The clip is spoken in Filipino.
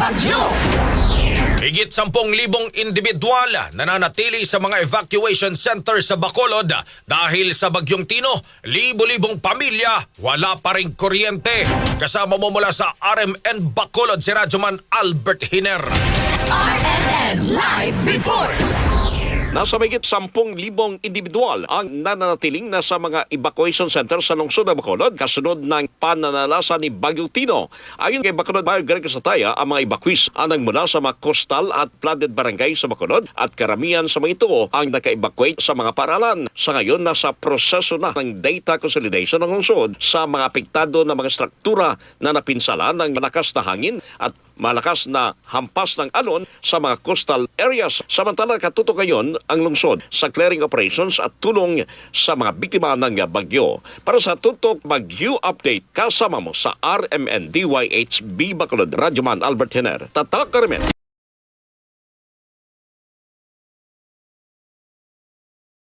Bagyo! Higit 10,000 individual nananatili sa mga evacuation center sa Bacolod dahil sa Bagyong Tino. Libo-libong pamilya wala pa rin kuryente. Kasama mo mula sa RMN Bacolod si Radyoman Albert Hiner. RNN Live Report! Nasa mahigit 10,000 individual ang nananatiling nasa mga evacuation center sa lungsod ng Bacolod kasunod ng pananalasa ni Bagyong Tino. Ayon kay Bacolod Mayor Greg Sataya, ang mga evacuees ang nagmula sa mga coastal at flooded barangay sa Bacolod at karamihan sa mga ito ang naka-evacuate sa mga paralan. Sa ngayon, nasa proseso na ng data consolidation ng lungsod sa mga apektado na mga struktura na napinsala ng malakas na hangin at malakas na hampas ng alon sa mga coastal areas. Samantala, katuto ngayon ang lungsod sa clearing operations at tulong sa mga biktima ng bagyo. Para sa tutok bagyo update, kasama mo sa RMN DYHB Bacolod, Radyoman Albert Hiner. Tatak Carmen.